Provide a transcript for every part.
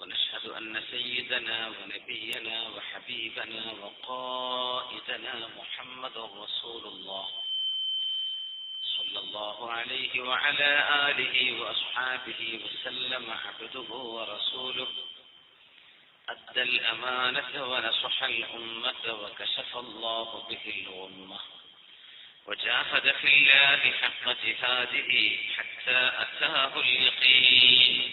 ونشهد أن سيدنا ونبينا وحبيبنا وقائدنا محمد رسول الله صلى الله عليه وعلى آله وأصحابه وسلم عبده ورسوله أدى الأمانة ونصح الأمة وكشف الله به الغمة وجاهد في الله حق جهاده حتى أتاه اليقين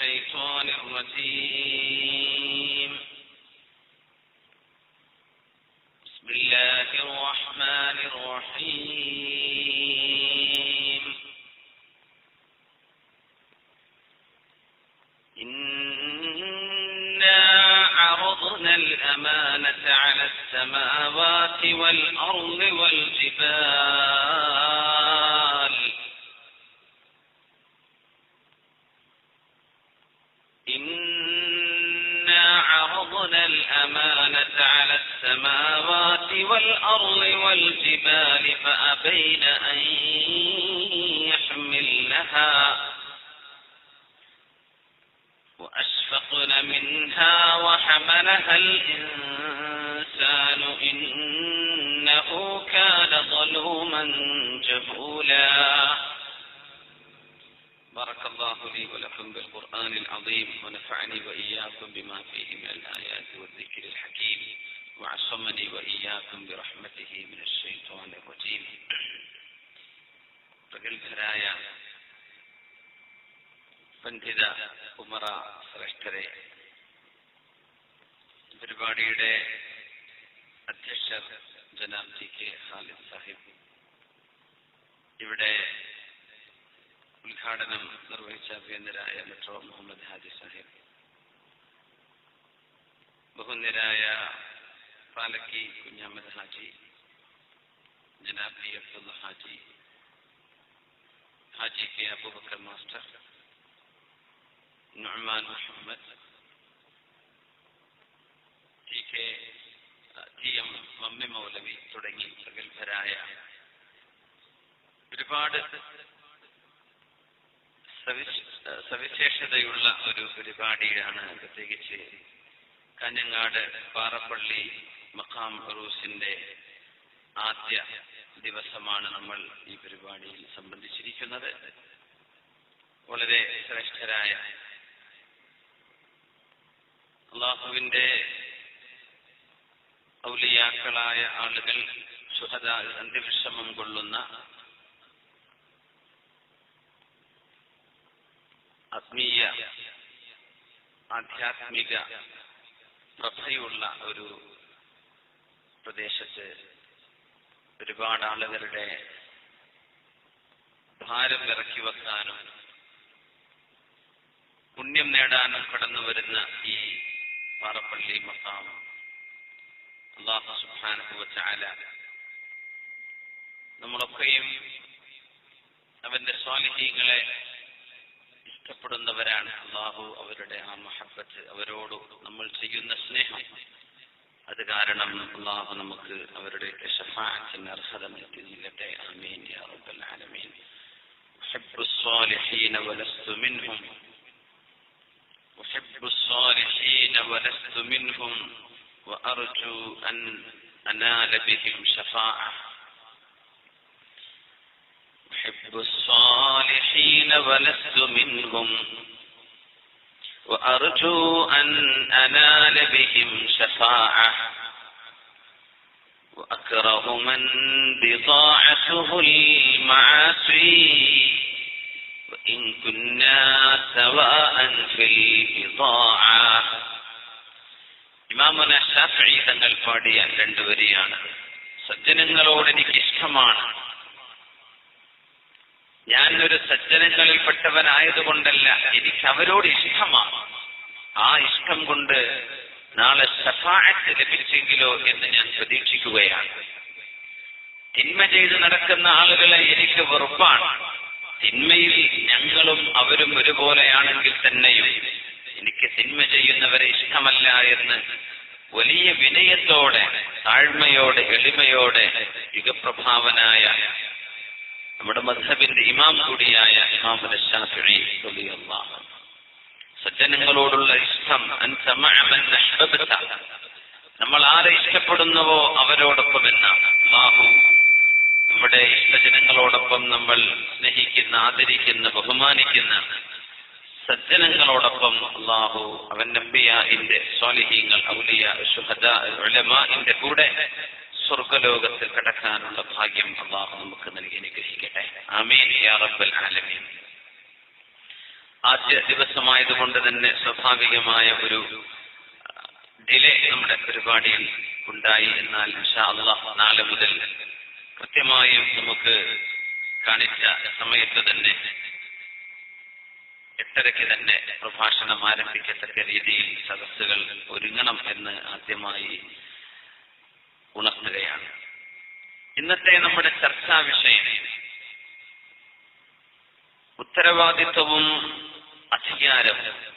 الشيطان الرجيم. بسم الله الرحمن الرحيم. إنا عرضنا الأمانة على السماوات والأرض والجبال إنا عرضنا الأمانة على السماوات والأرض والجبال فأبين أن يحملنها وأشفقن منها وحملها الإنسان إنه كان ظلوما جهولا. بارك الله لي ولكم بالقرآن العظيم ونفعني وإياكم بما فيه من الآيات والذكر الحكيم وعصمني وإياكم برحمته من الشيطان الرجيم പ്രഗത്ഭരായ പണ്ഡിത ഉമറ ശ്രേഷ്ഠരെ പരിപാടിയുടെ അധ്യക്ഷർ ജനാബ് ജി കെ ഖാലിദ് സാഹിബ് ഇവിടെ ഉദ്ഘാടനം നിർവഹിച്ച അഭ്യന്തരായ മെട്രോ മുഹമ്മദ് ഹാജി സാഹിബ്. ബഹുനിരായ Palakki Kunhamad Haji ജനാബ് B Abdulla Haji Haji K Aboobacker master Nuhman Muhammad T K T M Mammi മൗലവി തുടങ്ങി പ്രഗത്ഭരായ ഒരുപാട് സവിശേഷതയുള്ള ഒരു പരിപാടിയാണ് പ്രത്യേകിച്ച് കാഞ്ഞങ്ങാട് പാറപ്പള്ളി മഖാം റൂസിന്റെ ആദ്യ ദിവസമാണ് നമ്മൾ ഈ പരിപാടിയിൽ സംബന്ധിച്ചിരിക്കുന്നത്. വളരെ ശ്രേഷ്ഠരായ അള്ളാഹുവിന്റെ ഔലിയാക്കളായ ആളുകൾ സുഹദ അന്ത്യവിഷമം കൊള്ളുന്ന ആത്മീയ ആധ്യാത്മിക പ്രഭയുള്ള ഒരു പ്രദേശത്ത് ഒരുപാട് ആളുകളുടെ ഭാരം ഇറക്കി വെക്കാനും പുണ്യം നേടാനും കടന്നു വരുന്ന ഈ പാറപ്പള്ളി മക്കാം അള്ളാഹു സുബാനുഭവ ചാല നമ്മളൊക്കെയും അവന്റെ സ്വാലിഹീങ്ങളെ ഇഷ്ടപ്പെടുന്നവരാണ് അള്ളാഹു അവരുടെ ആ മഹബത്ത് അവരോട് നമ്മൾ ചെയ്യുന്ന സ്നേഹം അത് കാരണം അള്ളാഹു നമുക്ക് അവരുടെ ഷഫാഅത്തിന് അർഹത നൽകി നൽകട്ടെ ആമീൻ യാ റബ്ബൽ ആലമീൻ أحب الصالحين ولست منهم أحب الصالحين ولست منهم وأرجو أن أنال بهم شفاعة أحب الصالحين ولست منهم وأرجو أن أنال بهم شفاعة وأكره من بضاعته المعاصي وإن كنا سواء في البضاعة ഇമാമുന ഷാഫി തങ്ങൾ പാടിയ രണ്ടുവരിയാണ് സജ്ജനങ്ങളോട് എനിക്ക് ഇഷ്ടമാണ് ഞാൻ ഒരു സജ്ജനങ്ങളിൽപ്പെട്ടവനായതുകൊണ്ടല്ല എനിക്ക് അവരോട് ഇഷ്ടമാണ്. ആ ഇഷ്ടം കൊണ്ട് നാളെ സഫാഅത്ത് ലഭിച്ചെങ്കിലോ എന്ന് ഞാൻ പ്രതീക്ഷിക്കുകയാണ്. തിന്മ ചെയ്ത് നടക്കുന്ന ആളുകളെ എനിക്ക് വെറുപ്പാണ്. തിന്മയിൽ ഞങ്ങളും അവരും ഒരുപോലെയാണെങ്കിൽ തന്നെയും എനിക്ക് തിന്മ ചെയ്യുന്നവരെ ഇഷ്ടമല്ല എന്ന് വലിയ വിനയത്തോടെ താഴ്മയോടെ എളിമയോടെ യുഗപ്രഭാവനായ നമ്മുടെ മധബിന്റെ ഇമാം കൂടിയായ ഇമാം. സജ്ജനങ്ങളോടുള്ള ഇഷ്ടം നമ്മൾ ആരെ ഇഷ്ടപ്പെടുന്നുവോ അവരോടൊപ്പം എന്നാണ് ബാഹു നമ്മുടെ ഇഷ്ടജനങ്ങളോടൊപ്പം നമ്മൾ സ്നേഹിക്കുന്ന ആദരിക്കുന്ന ബഹുമാനിക്കുന്ന സജ്ജനങ്ങളോടൊപ്പം അള്ളാഹു അവൻ നബിയാന്റെ സ്വാലിഹീങ്ങൾ ഔലിയ ശുഹദ ഉലമാന്റെ കൂടെ സ്വർഗലോകത്തിൽ കടക്കാനുള്ള ഭാഗ്യം അള്ളാഹു നമുക്ക് നൽകി അനുഗ്രഹിക്കട്ടെ. യാ റബ്ബൽ ആലമീൻ. ആദ്യ ദിവസമായതുകൊണ്ട് തന്നെ സ്വാഭാവികമായ ഒരു ഡിലേ നമ്മുടെ പരിപാടിയിൽ ഉണ്ടായി. എന്നാൽ നാളെ മുതൽ കൃത്യമായും നമുക്ക് കാണിച്ച സമയത്ത് തന്നെ എട്ടരയ്ക്ക് തന്നെ പ്രഭാഷണം ആരംഭിക്കത്തക്ക രീതിയിൽ സദസ്സുകൾ ഒരുങ്ങണം എന്ന് ആദ്യമായി ഉണർത്തുകയാണ്. ഇന്നത്തെ നമ്മുടെ ചർച്ചാ വിഷയം ഉത്തരവാദിത്വവും അധികാരവും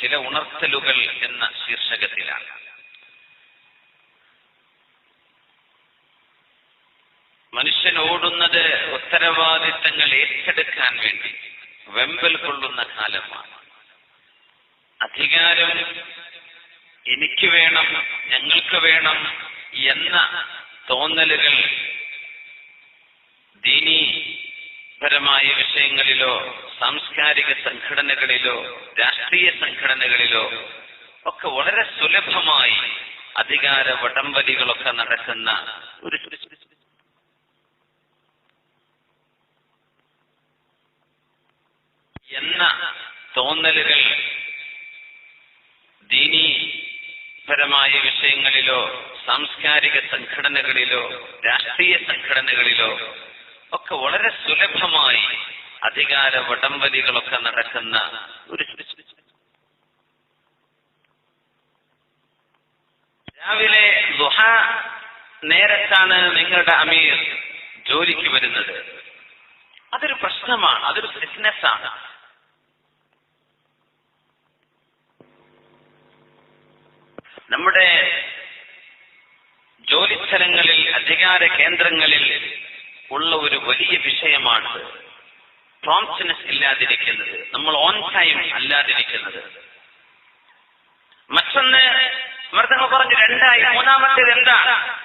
ചില ഉണർത്തലുകൾ എന്ന ശീർഷകത്തിലാണ്. മനുഷ്യൻ ഓടുന്നത് ഉത്തരവാദിത്തങ്ങൾ ഏറ്റെടുക്കാൻ വേണ്ടി വെമ്പൽ കൊള്ളുന്ന കാലമാണ്. അധികാരം എനിക്ക് വേണം ഞങ്ങൾക്ക് വേണം എന്ന തോന്നലുകൾ ദീനീപരമായ വിഷയങ്ങളിലോ സാംസ്കാരിക സംഘടനകളിലോ രാഷ്ട്രീയ സംഘടനകളിലോ ഒക്കെ വളരെ സുലഭമായി അധികാര വടംവലികളൊക്കെ നടക്കുന്ന ഒരു എന്ന തോന്നലുകൾ ദീനീപരമായ വിഷയങ്ങളിലോ സാംസ്കാരിക സംഘടനകളിലോ രാഷ്ട്രീയ സംഘടനകളിലോ ഒക്കെ വളരെ സുലഭമായി അധികാര വടംവലികളൊക്കെ നടക്കുന്ന ഒരു രാവിലെ ദുഹ നേരത്താണ് നിങ്ങളുടെ അമീർ ജോലിക്ക് വരുന്നത്. അതൊരു പ്രശ്നമാണ് അതൊരു ബിസിനസ്സാണ് നമ്മുടെ ജോലിസ്ഥലങ്ങളിൽ അധികാര കേന്ദ്രങ്ങളിൽ ഉള്ള ഒരു വലിയ വിഷയമാണ് പ്രോംപ്റ്റ്നെസ് ഇല്ലാതിരിക്കുന്നത്. നമ്മൾ ഓൺ ടൈം അല്ലാതിരിക്കുന്നത്. മറ്റൊന്ന് മൃതങ്ങൾ പറഞ്ഞു രണ്ടായി. മൂന്നാമത്തേത് എന്താണ്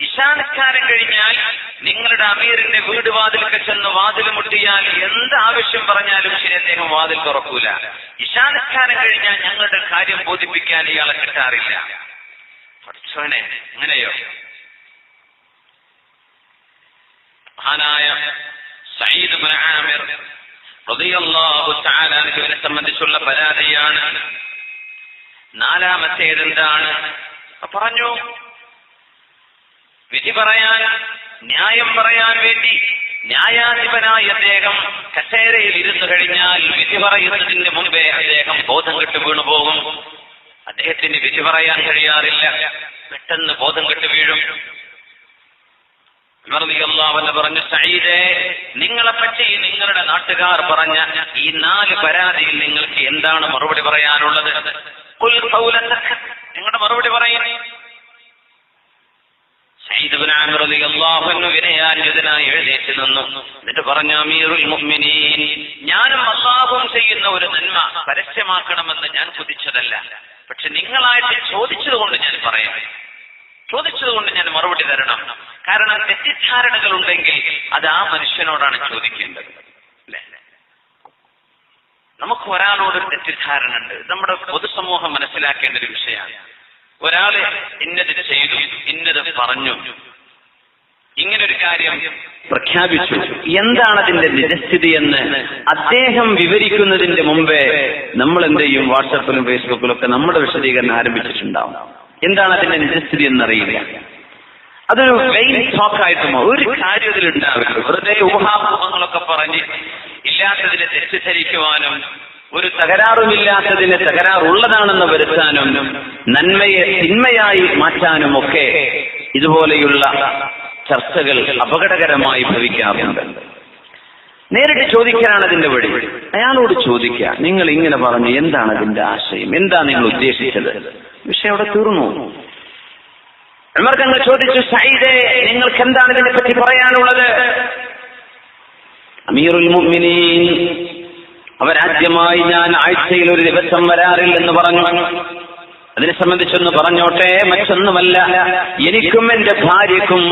ഇശാനക്കാരം കഴിഞ്ഞാൽ നിങ്ങളുടെ അമീറിന്റെ വീട് വാതിലൊക്കെ ചെന്ന് വാതിൽ മുട്ടിയാൽ എന്ത് ആവശ്യം പറഞ്ഞാലും ശരി അദ്ദേഹം വാതിൽ തുറക്കൂല. ഇശാനക്കാരം കഴിഞ്ഞാൽ ഞങ്ങളുടെ കാര്യം ബോധിപ്പിക്കാൻ ഇയാളെ കിട്ടാറില്ല. പഠിച്ചോനെ എങ്ങനെയോ. മഹാനായ സയ്യിദ് ആമിർ സംബന്ധിച്ചുള്ള പരാതിയാണ്. നാലാമത്തേത് എന്താണ് പറഞ്ഞു വിധി പറയാൻ ന്യായം പറയാൻ വേണ്ടി ന്യായാധിപനായി അദ്ദേഹം കസേരയിൽ ഇരുന്നു കഴിഞ്ഞാൽ വിധി പറയുന്നതിന് മുമ്പേ അദ്ദേഹം ബോധം കെട്ട് വീണു പോകും അദ്ദേഹത്തിന് വിധി പറയാൻ കഴിയാറില്ല. പെട്ടെന്ന് ബോധം കെട്ട് വീഴും. അള്ളാഹുവല്ല പറഞ്ഞു സയ്യിദേ നിങ്ങളെ പറ്റി നിങ്ങളുടെ നാട്ടുകാർ പറഞ്ഞ ഈ നാല് പരാതിയിൽ നിങ്ങൾക്ക് എന്താണ് മറുപടി പറയാനുള്ളത്. നിങ്ങളുടെ മറുപടി പറയണേ വിനയാന്യതനായി എഴുന്നേറ്റ് നിന്നു. എന്നിട്ട് പറഞ്ഞു അമീറുൽ ഞാനും അള്ളാഹും ചെയ്യുന്ന ഒരു നന്മ പരസ്യമാക്കണമെന്ന് ഞാൻ കുതിച്ചതല്ല. പക്ഷെ നിങ്ങളായിട്ട് ചോദിച്ചതുകൊണ്ട് ഞാൻ പറയാം. ചോദിച്ചതുകൊണ്ട് ഞാൻ മറുപടി തരണം. കാരണം തെറ്റിദ്ധാരണകൾ ഉണ്ടെങ്കിൽ അത് ആ മനുഷ്യനോടാണ് ചോദിക്കേണ്ടത്. നമുക്ക് ഒരാളോട് ഒരു തെറ്റിദ്ധാരണ ഉണ്ട്. നമ്മുടെ പൊതുസമൂഹം മനസ്സിലാക്കേണ്ട ഒരു വിഷയമാണ്. ഒരാൾ ഇന്നത് ചെയ്തു ഇന്നത് പറഞ്ഞു. കാര്യം പ്രഖ്യാപിച്ചു. എന്താണ് അതിന്റെ നിജസ്ഥിതി എന്ന് അദ്ദേഹം വിവരിക്കുന്നതിന്റെ മുമ്പേ നമ്മൾ എന്ത് ചെയ്യും വാട്സപ്പിലും ഫേസ്ബുക്കിലും ഒക്കെ നമ്മുടെ വിശദീകരണം ആരംഭിച്ചിട്ടുണ്ടാവും. എന്താണ് അതിന്റെ നിജസ്ഥിതി എന്നറിയില്ല. അതൊരു വെയിൻ ടോക്കായിട്ടുമോ ഒരു കാര്യം ഇതിലുണ്ടാവില്ല വെറുതെ ഊഹാഭൂഹങ്ങളൊക്കെ പറഞ്ഞ് ഇല്ലാത്തതിനെ തെറ്റിദ്ധരിക്കുവാനും ഒരു തകരാറുമില്ലാത്തതിന് തകരാറുള്ളതാണെന്ന് വരുത്താനും നന്മയെ തിന്മയായി മാറ്റാനും ഒക്കെ ഇതുപോലെയുള്ള ചർച്ചകൾ അപകടകരമായി ഭവിക്കാറുണ്ട്. നേരിട്ട് ചോദിക്കാനാണ് അതിന്റെ വഴി. അയാളോട് ചോദിക്കുക നിങ്ങൾ ഇങ്ങനെ പറഞ്ഞു എന്താണ് അതിന്റെ ആശയം? എന്താ നിങ്ങൾ ഉദ്ദേശിച്ചത്? വിഷയം അവിടെ തീർന്നു. ഉമർ തങ്ങൾ ചോദിച്ചു സൈദേ നിങ്ങൾക്ക് എന്താണ് ഇതിനെ പറ്റി പറയാനുള്ളത്? അമീറുൽ മുഅ്മിനീൻ അവരാദ്യമായി ഞാൻ ആഴ്ചയിൽ ഒരു ദിവസം വരാറില്ലെന്ന് പറഞ്ഞു. അതിനെ സംബന്ധിച്ചൊന്ന് പറഞ്ഞോട്ടെ മറ്റൊന്നുമല്ല. എനിക്കും എന്റെ ഭാര്യക്കും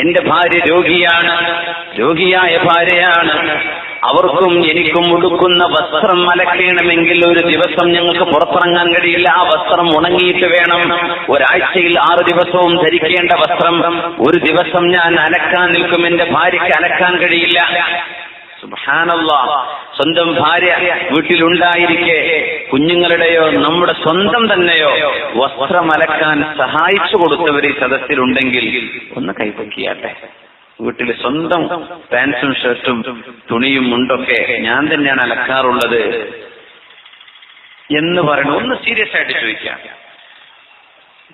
എന്റെ ഭാര്യ രോഗിയാണ്. രോഗിയായ ഭാര്യയാണ്. അവർക്കും എനിക്കും ഉടുക്കുന്ന വസ്ത്രം അലക്കണമെങ്കിൽ ഒരു ദിവസം ഞങ്ങൾക്ക് പുറത്തിറങ്ങാൻ കഴിയില്ല. ആ വസ്ത്രം ഉണങ്ങിയിട്ട് വേണം. ഒരാഴ്ചയിൽ ആറ് ദിവസവും ധരിക്കേണ്ട വസ്ത്രം ഒരു ദിവസം ഞാൻ അലക്കാൻ നിൽക്കും. എന്റെ ഭാര്യയ്ക്ക് അലക്കാൻ കഴിയില്ല. സ്വന്തം ഭാര്യ വീട്ടിലുണ്ടായിരിക്കെ. കുഞ്ഞുങ്ങളുടെയോ നമ്മുടെ സ്വന്തം തന്നെയോ വസ്ത്രമലക്കാൻ സഹായിച്ചു കൊടുത്തവർ ഈ സദസ്സിലുണ്ടെങ്കിൽ ഒന്ന് കൈപ്പൊക്കിയാട്ടെ വീട്ടിൽ സ്വന്തം പാൻസും ഷർട്ടും തുണിയും മുണ്ടൊക്കെ ഞാൻ തന്നെയാണ് അലക്കാറുള്ളത്. എന്ന് പറയണം ഒന്ന് സീരിയസ് ആയിട്ട് ചോദിക്കാം.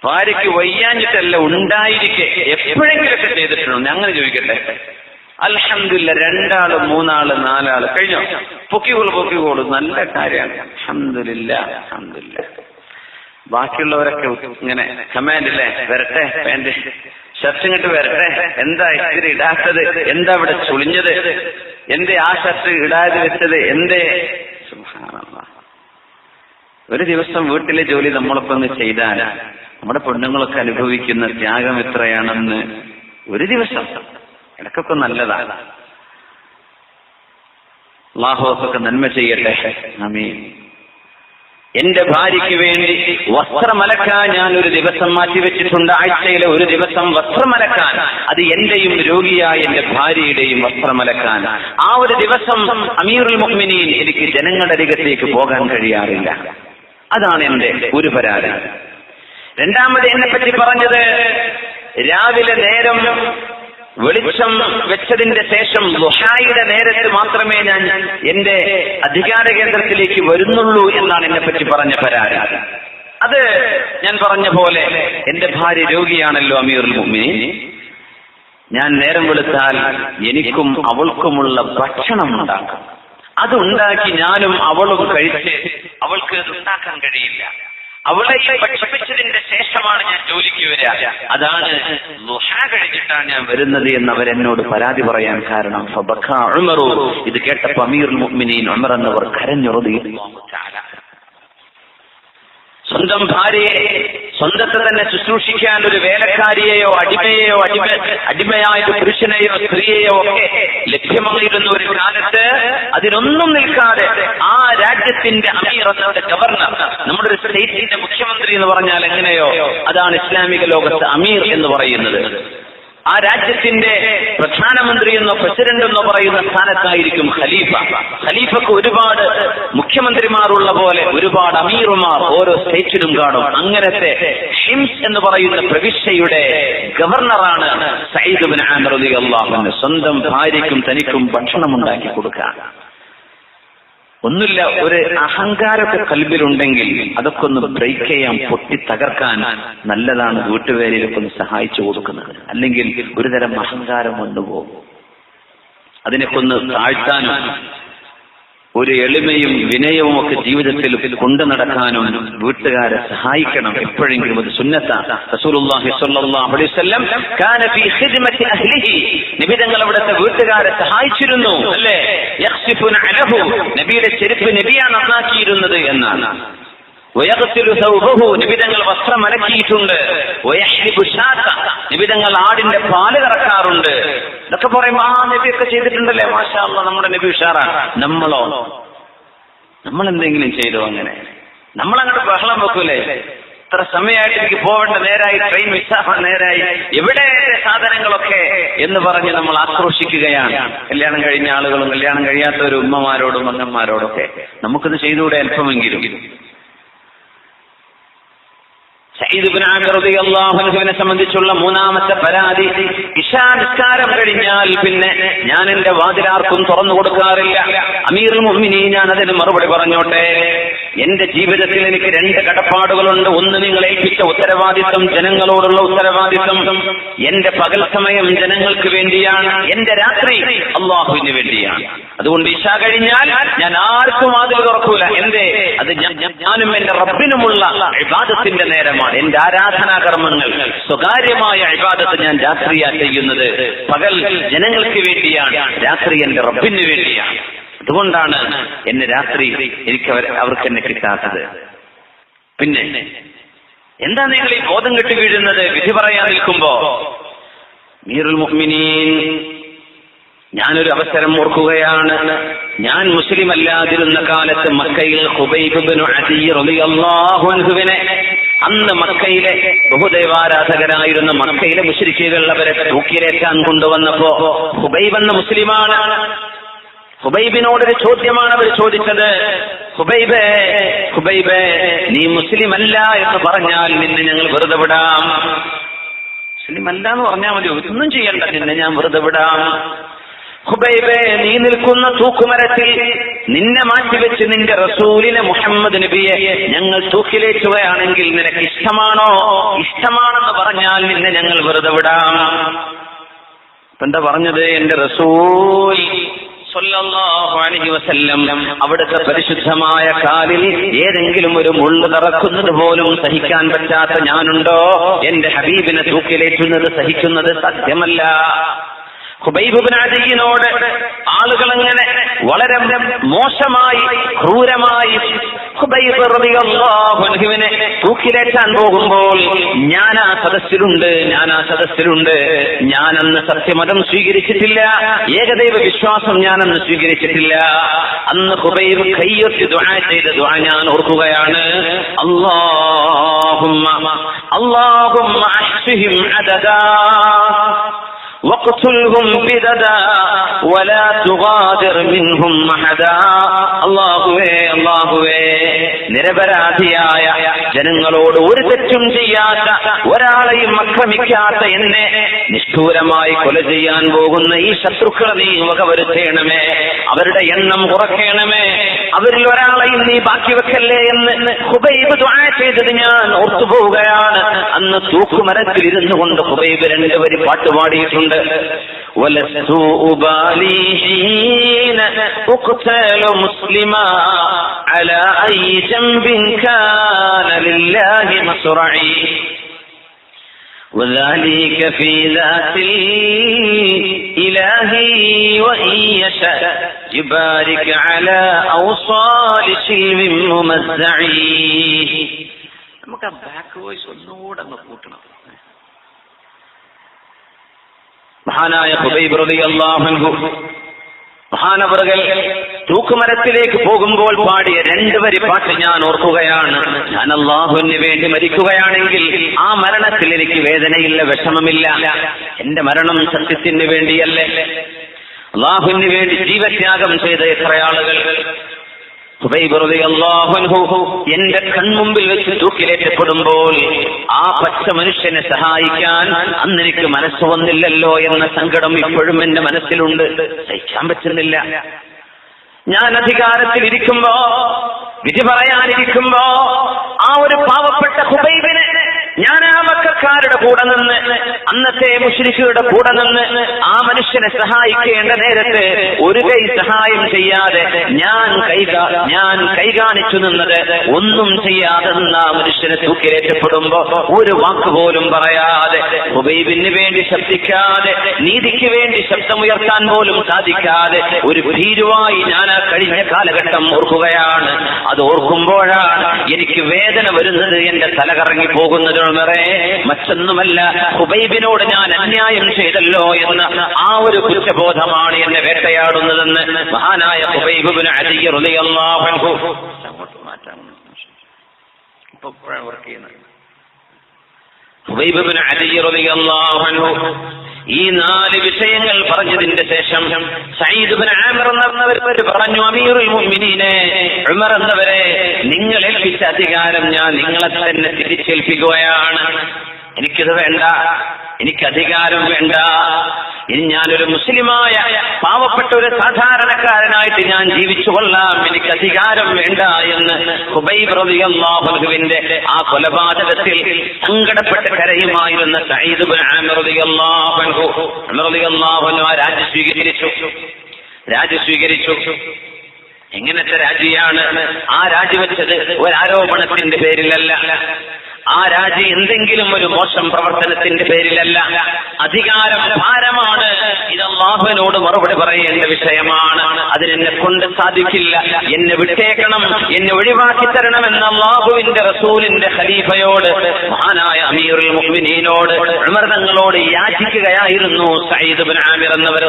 ഭാര്യയ്ക്ക് വയ്യാഞ്ഞിട്ടല്ല ഉണ്ടായിരിക്കെ. എപ്പോഴെങ്കിലൊക്കെ ചെയ്തിട്ടുണ്ടോ? അങ്ങനെ ചോദിക്കട്ടെ. അൽഹംദില്ല രണ്ടാൾ മൂന്നാൾ നാലാൾ. കഴിഞ്ഞോ? പൊക്കിക്കോളൂ പൊക്കിക്കോളൂ. നല്ല കാര്യമാണ്. അലഹമില്ല അലഹമില്ല ബാക്കിയുള്ളവരൊക്കെ ഇങ്ങനെ കമാൻഡ് അല്ലേ വരട്ടെ പാന്റ്. ഷർട്ട് ഇങ്ങോട്ട് വരട്ടെ. എന്താ ഇത്തിരി ഇടാത്തത്? എന്താ ഇവിടെ ചുളിഞ്ഞത്? എന്റെ ആ ഷർട്ട് ഇടാതെ വെച്ചത്? എന്റെ ഒരു ദിവസം വീട്ടിലെ ജോലി നമ്മളൊപ്പം ഒന്ന് ചെയ്താൽ നമ്മുടെ പെണ്ണുങ്ങളൊക്കെ അനുഭവിക്കുന്ന ത്യാഗം എത്രയാണെന്ന് ഒരു ദിവസം ഇടക്കൊക്കെ നല്ലതാണ് അള്ളാഹുക്കൊക്കെ നന്മ ചെയ്യട്ടെ. അമീൻ എന്റെ ഭാര്യയ്ക്ക് വേണ്ടി വസ്ത്രമലക്കാൻ ഞാൻ ഒരു ദിവസം മാറ്റിവെച്ചിട്ടുണ്ട്. ആഴ്ചയിലെ ഒരു ദിവസം വസ്ത്രമലക്കാൻ. അത് എന്റെയും രോഗിയായ എന്റെ ഭാര്യയുടെയും വസ്ത്രമലക്കാൻ. ആ ഒരു ദിവസം അമീറുൽ മുഹ്മിനിയിൽ എനിക്ക് ജനങ്ങളുടെ അരികത്തേക്ക് പോകാൻ കഴിയാറില്ല. അതാണ് എന്റെ ഒരു പരാതി. രണ്ടാമത് എന്നെ പറ്റി പറഞ്ഞത് രാവിലെ നേരം വെളിച്ചം വെച്ചതിന്റെ ശേഷം ലുഹായുടെ നേരത്ത് മാത്രമേ ഞാൻ എന്റെ അധികാര കേന്ദ്രത്തിലേക്ക് വരുന്നുള്ളൂ എന്നാണ് എന്നെ പറ്റി പറഞ്ഞ പരാതി. അത് ഞാൻ പറഞ്ഞ പോലെ എന്റെ ഭാര്യ രോഗിയാണല്ലോ അമീറുൽ മുഅ്മിനീൻ. ഞാൻ നേരം വെളുത്താൽ എനിക്കും അവൾക്കുമുള്ള ഭക്ഷണം ഉണ്ടാക്കാം. അത് ഉണ്ടാക്കി ഞാനും അവളും കഴിച്ച് അവൾക്ക് ഉണ്ടാക്കാൻ കഴിയില്ല. അവളെ പഠിപ്പിച്ചതിന്റെ ശേഷമാണ് ഞാൻ ജോലിക്ക് വരിക. അതാണ് കഴിഞ്ഞിട്ടാണ് ഞാൻ വരുന്നത് എന്ന് അവരെന്നോട് പരാതി പറയാൻ കാരണം. ഇത് കേട്ടപ്പോ അമീർ മുഅ്മിനീൻ ഉമർ എന്നവർ കരഞ്ഞുറതി. സ്വന്തം ഭാര്യയെ സ്വന്തത്തെ തന്നെ ശുശ്രൂഷിക്കാൻ ഒരു വേലക്കാരിയെയോ അടിമയെയോ അടിമ അടിമയായ ഒരു പുരുഷനെയോ സ്ത്രീയെയോ ഒക്കെ ലഭ്യമായിരുന്ന ഒരു കാലത്ത് അതിനൊന്നും നിൽക്കാതെ ആ രാജ്യത്തിന്റെ അമീർ ഗവർണർ നമ്മുടെ ഒരു സ്റ്റേറ്റിന്റെ മുഖ്യമന്ത്രി എന്ന് പറഞ്ഞാൽ എങ്ങനെയോ അതാണ് ഇസ്ലാമിക ലോകത്ത് അമീർ എന്ന് പറയുന്നത്. ആ രാജ്യത്തിന്റെ പ്രധാനമന്ത്രി എന്നോ പ്രസിഡന്റ് എന്നോ പറയുന്ന സ്ഥാനത്തായിരിക്കും ഖലീഫ. ഖലീഫക്ക് ഒരുപാട് മുഖ്യമന്ത്രിമാരുള്ള പോലെ ഒരുപാട് അമീറുമാർ ഓരോ സ്റ്റേറ്റിലും കാണും. അങ്ങനത്തെ ഷിംസ് എന്ന് പറയുന്ന പ്രവിശ്യയുടെ ഗവർണറാണ് സയ്യിദ് ബിൻ ആമിർ സ്വന്തം ഭാര്യയ്ക്കും തനിക്കും ഭക്ഷണം ഉണ്ടാക്കി കൊടുക്കാൻ. ഒന്നുമില്ല ഒരു അഹങ്കാരമൊക്കെ കൽബിലുണ്ടെങ്കിൽ അതൊക്കെ ഒന്ന് ബ്രേക്ക് ചെയ്യാൻ പൊട്ടി തകർക്കാൻ നല്ലതാണ് വീട്ടുവേലയിലൊക്കെ ഒന്ന് സഹായിച്ചു കൊടുക്കുന്നത്. അല്ലെങ്കിൽ ഒരുതരം അഹങ്കാരം വന്നുപോകും. അതിനെ കൊന്ന് താഴ്ത്താനും ഒരു എളിമയും വിനയവും ഒക്കെ ജീവിതത്തിൽ കൊണ്ടു നടക്കാനും വീട്ടുകാരെ സഹായിക്കണം. എപ്പോഴെങ്കിലും ഒരു സുന്നത്താണ് റസൂലുള്ളാഹി സ്വല്ലല്ലാഹു അലൈഹി വസല്ലം കാന ഫീ ഖിദ്മത്തി അഹ്ലിഹി. നബി തങ്ങൾ അവിടുത്തെ വീട്ടുകാരെ സഹായിച്ചിരുന്നു അല്ലേ? നബിയുടെ ചെരുപ്പ് നബിയാണ് നന്നാക്കിയിരുന്നത് എന്നാണ്. നിബിതങ്ങൾ വസ്ത്രം അലക്കിയിട്ടുണ്ട്. നിബിതങ്ങൾ ആടിന്റെ പാൽ കറക്കാറുണ്ട്. ഇതൊക്കെ പറയും ആ നബിയൊക്കെ ചെയ്തിട്ടുണ്ടല്ലേ? മാഷാള്ള നമ്മുടെ നബി ഉഷാറാണ്. നമ്മളോ? നമ്മൾ എന്തെങ്കിലും ചെയ്തോ അങ്ങനെ? നമ്മൾ അങ്ങോട്ട് ബഹളം വെക്കൂലേ? ഇത്ര സമയമായിട്ട് എനിക്ക് പോവേണ്ട നേരായി ട്രെയിൻ മിസ്സാവാൻ നേരായി. എവിടെ സാധനങ്ങളൊക്കെ എന്ന് പറഞ്ഞ് നമ്മൾ ആക്രോശിക്കുകയാണ്. കല്യാണം കഴിഞ്ഞ ആളുകളും കല്യാണം കഴിയാത്തവരും ഉമ്മമാരോടും അമ്മമാരോടൊക്കെ നമുക്കിത് ചെയ്തുകൂടെ അല്പമെങ്കിലും. സംബന്ധിച്ചുള്ള മൂന്നാമത്തെ പരാതി. ഇഷാനിസ്കാരം കഴിഞ്ഞാൽ പിന്നെ ഞാൻ എന്റെ വാതിലാർക്കും തുറന്നു കൊടുക്കാറില്ല. അമീർ മുഹമ്മിനി ഞാൻ അതിന് മറുപടി പറഞ്ഞോട്ടെ. എന്റെ ജീവിതത്തിൽ എനിക്ക് രണ്ട് കടപ്പാടുകളുണ്ട്. ഒന്ന് നിങ്ങൾ ഏൽപ്പിച്ച ഉത്തരവാദിത്വം ജനങ്ങളോടുള്ള ഉത്തരവാദിത്വം എന്റെ പകൽ സമയം ജനങ്ങൾക്ക് വേണ്ടിയാണ്. എന്റെ രാത്രി അള്ളാഹുവിന് വേണ്ടിയാണ്. അതുകൊണ്ട് ഇഷ കഴിഞ്ഞാൽ ഞാൻ ആർക്കും വാതിൽ തുറക്കൂല. എന്തേ? അത് ഞാനും എന്റെ റബ്ബിനുമുള്ള വിവാദത്തിന്റെ നേരമാണ്. എന്റെ ആരാധനാ കർമ്മങ്ങൾ സ്വകാര്യമായ ഇബാദത്ത് ഞാൻ രാത്രിയാ ചെയ്യുന്നത്. പകൽ ജനങ്ങൾക്ക് വേണ്ടിയാണ് രാത്രി എന്റെ റബ്ബിന് വേണ്ടിയാണ്. അതുകൊണ്ടാണ് എന്നെ രാത്രി എനിക്ക് അവർ അവർക്ക് എന്നെ കിട്ടാത്തത്. പിന്നെ എന്താ നിങ്ങൾ ഈ ബോധം കെട്ടി വീഴുന്നത്? വിധി പറയാൻ നിൽക്കുമ്പോ മീറുൽ മുഅ്മിനീൻ ഞാനൊരു അവസരം ഓർക്കുകയാണ്. ഞാൻ മുസ്ലിം അല്ലാതിരുന്ന കാലത്ത് മക്കയിൽ അദീ റളിയല്ലാഹു അൻഹുവിനെ അന്ന് മക്കയിലെ ബഹുദൈവാരാധകരായിരുന്ന മക്കയിലെ മുശ്രിക്കുകൾ അവരെ തൂക്കിലേറ്റാൻ കൊണ്ടുവന്നപ്പോ ഹുബൈബ് എന്ന മുസ്ലിമാണ്. ഹുബൈബിനോടൊരു ചോദ്യമാണ് അവർ ചോദിച്ചത്. ഹുബൈബേ ഹുബൈബേ നീ മുസ്ലിം അല്ല എന്ന് പറഞ്ഞാൽ നിന്നെ ഞങ്ങൾ വെറുതെ വിടാം. മുസ്ലിം അല്ല എന്ന് പറഞ്ഞാൽ മതി ഒന്നും ചെയ്യണ്ട. നിന്നെ ഞാൻ വെറുതെ വിടാം. ഹുബൈബേ നീ നിൽക്കുന്ന തൂക്കുമരത്തിൽ നിന്നെ മാറ്റിവെച്ച് നിന്റെ റസൂലിനെ മുഹമ്മദ് നബിയെ ഞങ്ങൾ തൂക്കിലേറ്റുകയാണെങ്കിൽ നിനക്ക് ഇഷ്ടമാണോ? ഇഷ്ടമാണെന്ന് പറഞ്ഞാൽ നിന്നെ ഞങ്ങൾ വെറുതെ വിടാം. എന്താ പറഞ്ഞത്? എന്റെ റസൂൽ അവിടുത്തെ പരിശുദ്ധമായ കാലിൽ ഏതെങ്കിലും ഒരു മുള്ളു നിറക്കുന്നത് പോലും സഹിക്കാൻ പറ്റാത്ത ഞാനുണ്ടോ? എന്റെ ഹബീബിനെ തൂക്കിലേറ്റുന്നത് സഹിക്കുന്നത് സത്യമല്ല. ഹുബൈബുബിനാദിനോട് ആളുകൾ അങ്ങനെ വളരെ മോശമായി ക്രൂരമായി ഹുബൈബ് റളിയല്ലാഹു അൻഹുവിനെ തൂക്കിലേറ്റാൻ പോകുമ്പോൾ ഞാൻ ആ സദസ്സിലുണ്ട് ഞാൻ ആ സദസ്സിലുണ്ട് ഞാൻ അന്ന് സത്യമതം സ്വീകരിച്ചിട്ടില്ല ഏകദൈവ വിശ്വാസം ഞാൻ അന്ന് സ്വീകരിച്ചിട്ടില്ല. അന്ന് ഹുബൈബ് കയ്യൊത്തി ദുആ ചെയ്ത ദ്വാ ഞാൻ ഓർക്കുകയാണ്. അല്ലാഹുമ്മ അല്ലാഹുമ്മ അഹ്സിഹിം അദദാ. واقتلهم بددا ولا تغادر منهم أحدا അള്ളാഹുവേ അള്ളാഹുവേ നിരപരാധിയായ ജനങ്ങളോട് ഒരു തെറ്റും ചെയ്യാത്ത ഒരാളെയും ആക്രമിക്കാത്ത എന്നെ നിഷ്ഠൂരമായി കൊല ചെയ്യാൻ പോകുന്ന ഈ ശത്രുക്കളെ നീ വകവരുത്തേണമേ അവരുടെ എണ്ണം കുറയ്ക്കണമേ അവരിൽ ഒരാളെയും നീ ബാക്കി വെക്കല്ലേ എന്ന് ഹുബൈബ് ചെയ്തത് ഞാൻ ഓർത്തുപോവുകയാണ്. അന്ന് തൂക്കുമരത്തിൽ ഇരുന്നു കൊണ്ട് ഹുബൈബ് രണ്ടുപേര് പാട്ട് പാടിയിട്ടുണ്ട്. മുസ്ലിമാ അല ഐ ജംബിൻ കാന ലില്ലാഹി وذلك في ذات الإله وإن يشاء يبارك على أوصال شلم ممزعي നമുക്ക് ആ ബാക്ക് വോയിസ് ഒന്നുകൂടെ അങ്ങ് കൂട്ടണം മഹാനായ ഹുബൈബ് റളിയല്ലാഹു അൻഹു മഹാനവറുകൾ തൂക്കുമരത്തിലേക്ക് പോകുമ്പോൾ പാടിയ രണ്ടു വരി പാട്ട് ഞാൻ ഓർക്കുകയാണ്. ഞാൻ അള്ളാഹുവിന് വേണ്ടി മരിക്കുകയാണെങ്കിൽ ആ മരണത്തിൽ എനിക്ക് വേദനയില്ല വിഷമമില്ല. എന്റെ മരണം സത്യത്തിന് വേണ്ടിയല്ലേ? അള്ളാഹുവിന് വേണ്ടി ജീവത്യാഗം ചെയ്ത എത്ര ആളുകൾ എന്റെ കൺമുമ്പിൽ വെച്ച് തൂക്കിലേറ്റപ്പെടുമ്പോൾ ആ പച്ച മനുഷ്യനെ സഹായിക്കാൻ അന്ന് എനിക്ക് മനസ്സ് വന്നില്ലല്ലോ എന്ന സങ്കടം ഇപ്പോഴും എന്റെ മനസ്സിലുണ്ട്. സഹിക്കാൻ പറ്റുന്നില്ല. ഞാൻ അധികാരത്തിൽ ഇരിക്കുമ്പോ വിധി പറയാനിരിക്കുമ്പോ ആ ഒരു പാവപ്പെട്ട ഹുബൈബിനെ ഞാൻ ആ മക്കാരുടെ കൂടെ നിന്ന് അന്നത്തെ മുഷ്രിഖുകളുടെ കൂടെ നിന്ന് ആ മനുഷ്യനെ സഹായിക്കേണ്ട നേരത്ത് ഒരു കൈ സഹായം ചെയ്യാതെ ഞാൻ കൈ ഞാൻ കൈ കാണിച്ചു നിന്നത് ഒന്നും ചെയ്യാതെ നിന്ന് ആ മനുഷ്യനെ തൂക്കിലേറ്റപ്പെടുമ്പോ ഒരു വാക്ക് പോലും പറയാതെ ഹുബൈബിന് വേണ്ടി ശബ്ദിക്കാതെ നീതിക്ക് വേണ്ടി ശബ്ദമുയർത്താൻ പോലും സാധിക്കാതെ ഒരു ഭീരുവായി ഞാൻ ആ കഴിഞ്ഞ കാലഘട്ടം ഓർക്കുകയാണ്. അത് ഓർക്കുമ്പോഴാണ് എനിക്ക് വേദന വരുന്നത് എന്റെ തല കറങ്ങി മറ്റ മറ്റൊന്നുമല്ല ഹുബൈബിനോട് ഞാൻ അന്യായം ചെയ്തല്ലോ എന്ന് ആ ഒരു കുറ്റബോധമാണ് എന്നെ വേട്ടയാടുന്നതെന്ന് മഹാനായ ഹുബൈബിന് അലി റളിയല്ലാഹു അൻഹു. അങ്ങോട്ട് മാറ്റാം. ഇപ്പൊ വർക്ക് ഈ നാല് വിഷയങ്ങൾ പറഞ്ഞതിന്റെ ശേഷം സയ്യിദ് ബിൻ ആമിർ എന്നവർ പറഞ്ഞു അമീറുൽ മുഅ്മിനീനെ ഉമർ എന്നവരെ നിങ്ങൾ ഏൽപ്പിച്ച അധികാരം ഞാൻ നിങ്ങളെ തന്നെ തിരിച്ചേൽപ്പിക്കുകയാണ്. എനിക്കിത് വേണ്ട എനിക്ക് അധികാരം വേണ്ട. ഇനി ഞാനൊരു മുസ്ലിമായ പാവപ്പെട്ട ഒരു സാധാരണക്കാരനായിട്ട് ഞാൻ ജീവിച്ചു കൊള്ളാം എനിക്ക് അധികാരം വേണ്ട എന്ന് ഹുബൈബ് റളിയല്ലാഹുവിന്റെ ആ കൊലപാതകത്തിൽ സങ്കടപ്പെട്ട് കരയുമായിരുന്ന സയ്യിദ് അൻഹു ആ രാജ്യം സ്വീകരിച്ചു. രാജ്യം സ്വീകരിച്ചു. എങ്ങനത്തെ രാജിയാണ് ആ രാജിവെച്ചത്? ഒരു ആരോപണത്തിന്റെ പേരിലല്ല. ആ രാജി എന്തെങ്കിലും ഒരു മോശം പ്രവർത്തനത്തിന്റെ പേരിലല്ല. അധികാരം ഭാരമാണ്. ഇത് അള്ളാഹുവിനോട് മറുപടി പറയേണ്ട വിഷയമാണ്. അതിനെന്നെ കൊണ്ട് സാധിക്കില്ല. എന്നെ വിട്ടേക്കണം എന്നെ ഒഴിവാക്കി തരണം എന്ന അള്ളാഹുവിന്റെ റസൂലിന്റെ ഖലീഫയോട് മഹാനായ അമീറുൽ മുഹ്മിനീനോട് തങ്ങളോട് യാചിക്കുകയായിരുന്നു സയ്യിദ് ബിൻ ആമിർ എന്നവർ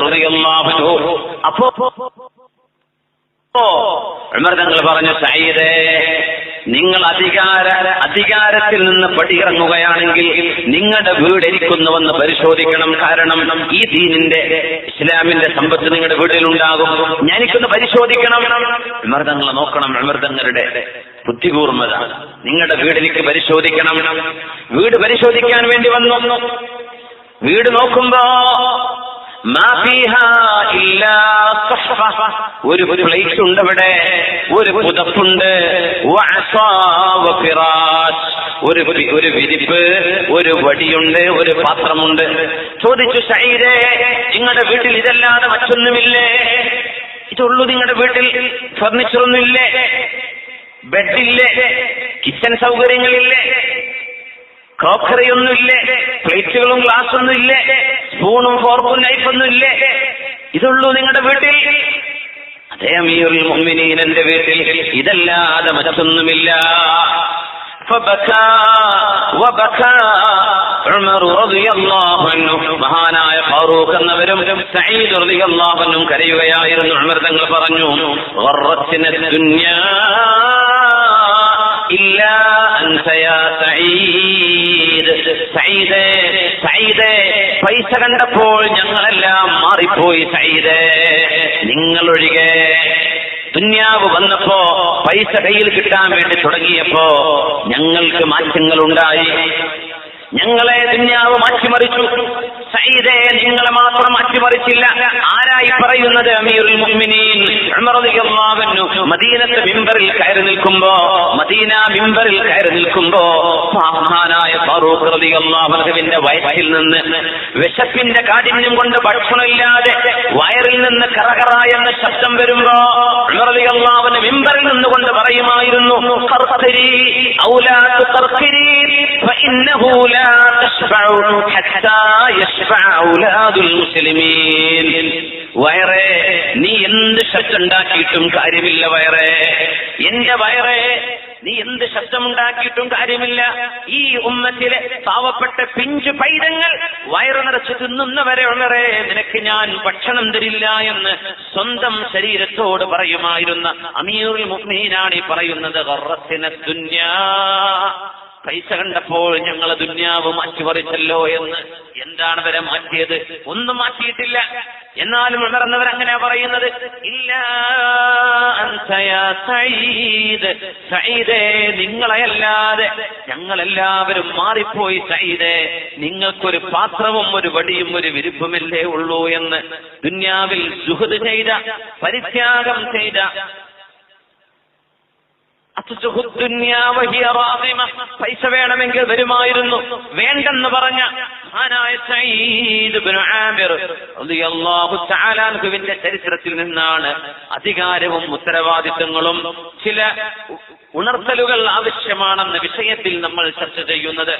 അപ്പോ ഉമർ തങ്ങൾ പറഞ്ഞു സയ്യിദേ നിങ്ങൾ അധികാര അധികാരത്തിൽ നിന്ന് പടിയിറങ്ങുകയാണെങ്കിൽ നിങ്ങളുടെ വീട് എനിക്കൊന്നുവെന്ന് പരിശോധിക്കണം. കാരണം ഈ ദീനിന്റെ ഇസ്ലാമിന്റെ സമ്പത്ത് നിങ്ങളുടെ വീട്ടിലുണ്ടാകും. ഞാനിക്കൊന്ന് പരിശോധിക്കണം. വിമർദ്ദങ്ങൾ നോക്കണം വിമർദ്ദങ്ങളുടെ ബുദ്ധിപൂർവത നിങ്ങളുടെ വീട് എനിക്ക് പരിശോധിക്കണം. വീട് പരിശോധിക്കാൻ വേണ്ടി വന്നു. വീട് നോക്കുമ്പോ ഒരു പ്ലേറ്റ് ഉണ്ട് അവിടെ ഒരു പുതപ്പുണ്ട്. ഒരു ഒരു വിരിപ്പ് ഒരു വടിയുണ്ട് ഒരു പാത്രമുണ്ട്. ചോദിച്ചു ഷൈരേ നിങ്ങളുടെ വീട്ടിൽ ഇതല്ലാതെ മറ്റൊന്നുമില്ലേ? ഇതുള്ളൂ നിങ്ങളുടെ വീട്ടിൽ ഫർണിച്ചറൊന്നുമില്ലേ? ബെഡില്ലേ? കിച്ചൺ സൗകര്യങ്ങളില്ലേ? ക്രോക്കറിയൊന്നുമില്ലേ പ്ലേറ്റുകളും ഗ്ലാസ്സൊന്നും ഇല്ലേ സ്പൂണും ഫോർക്കും നൈഫൊന്നും ഇല്ലേ ഇതുള്ളൂ നിങ്ങളുടെ വീട്ടിൽ. അതേ അമീറുൽ മുഹ്മിനീൻ എന്റെ വീട്ടിൽ. ഇതല്ലാതെ മനസ്സൊന്നുമില്ല മഹാനായ ഫാറൂഖ് എന്നവരും സയ്യിദ് അള്ളാഹുനും കരയുകയായിരുന്നു. ഉമർ തങ്ങൾ പറഞ്ഞു ഇല്ല സഈദ്. സഈദേ സഈദേ പൈസ കണ്ടപ്പോൾ ഞങ്ങളെല്ലാം മാറിപ്പോയി സഈദേ. നിങ്ങളൊഴികെ ദുന്യാവ് വന്നപ്പോ പൈസ കയ്യിൽ കിട്ടാൻ വേണ്ടി തുടങ്ങിയപ്പോ ഞങ്ങൾക്ക് മാറ്റങ്ങൾ ഉണ്ടായി ഞങ്ങളെ ദുന്യാവ് മാറ്റിമറിച്ചു. സയ്യിദേ നിങ്ങളെ മാത്രം മാറ്റിമറിച്ചില്ല ആരായി പറയുന്നത് അമീറുൽ മുഅ്മിനീൻ ഉമർ റളിയല്ലാഹു അൻഹു മദീനത്തെ മിമ്പറിൽ കയറി നിൽക്കുമ്പോ മദീന മിമ്പറിൽ കയറി നിൽക്കുമ്പോ മഹാനായ ഫാറൂഖ് റളിയല്ലാഹു അൻഹുവിന്റെ വയറ്റിൽ നിന്ന് വിശപ്പിന്റെ കാഠിന്യം കൊണ്ട് ഭക്ഷണമില്ലാതെ വയറിൽ നിന്ന് കറകറ എന്ന ശബ്ദം വരുമ്പോ ഉമർ റളിയല്ലാഹു അൻഹു മിമ്പറിൽ നിന്നുകൊണ്ട് പറയുമായിരുന്നു ഖർഖരി ഔലാ തുഖർഖരി فإنه لا تشبع حتى يشبع മുസ്ലിമീൻ. വയറെ നീ എന്ത് ശബ്ദമുണ്ടാക്കിയിട്ടും കാര്യമില്ല വയറെ. എന്റെ വയറെ നീ എന്ത് ശബ്ദമുണ്ടാക്കിയിട്ടും കാര്യമില്ല. ഈ ഉമ്മത്തിലെ പാവപ്പെട്ട പിഞ്ചു പൈതങ്ങൾ വയറു നിറച്ച് തിന്നുന്നവരെ ഉള്ളരെ നിനക്ക് ഞാൻ ഭക്ഷണം തരില്ല എന്ന് സ്വന്തം ശരീരത്തോട് പറയുമായിരുന്ന അമീറുൽ മുഖ്മീനാണ് ഈ പറയുന്നത്. പൈസ കണ്ടപ്പോൾ ഞങ്ങൾ ദുന്യാവ് മാറ്റിമറിച്ചല്ലോ എന്ന് എന്താണ് വരെ മാറ്റിയത്? ഒന്നും മാറ്റിയിട്ടില്ല. എന്നാലും ഉണർന്നവർ അങ്ങനെ പറയുന്നത്. ഇല്ല സഈദ് സഈദേ നിങ്ങളെയല്ലാതെ ഞങ്ങളെല്ലാവരും മാറിപ്പോയി സൈദേ നിങ്ങൾക്കൊരു പാത്രവും ഒരു വടിയും ഒരു വിരുപ്പുമല്ലേ ഉള്ളൂ എന്ന് ദുന്യാവിൽ സുഹൃത് ചെയ്ത പരിത്യാഗം ചെയ്ത പൈസ വേണമെങ്കിൽ വരുമായിരുന്നു. വേണ്ടെന്ന് പറഞ്ഞ അൻഹുവിന്റെ ചരിത്രത്തിൽ നിന്നാണ് അധികാരവും ഉത്തരവാദിത്തങ്ങളും ചില ഉണർത്തലുകൾ ആവശ്യമാണെന്ന വിഷയത്തിൽ നമ്മൾ ചർച്ച ചെയ്യുന്നത്.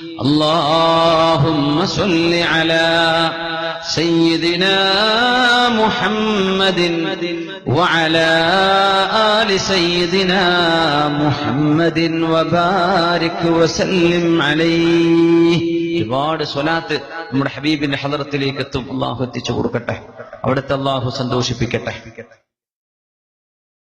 اللهم صل على سيدنا محمد وعلى آل سيدنا محمد وبارك وسلم عليه ഒരുപാട് സ്വലാത്ത് നമ്മുടെ ഹബീബിന്റെ ഹലറത്തിലേക്ക് എത്തും അള്ളാഹു എത്തിച്ചു കൊടുക്കട്ടെ അവിടുത്തെ അള്ളാഹു സന്തോഷിപ്പിക്കട്ടെ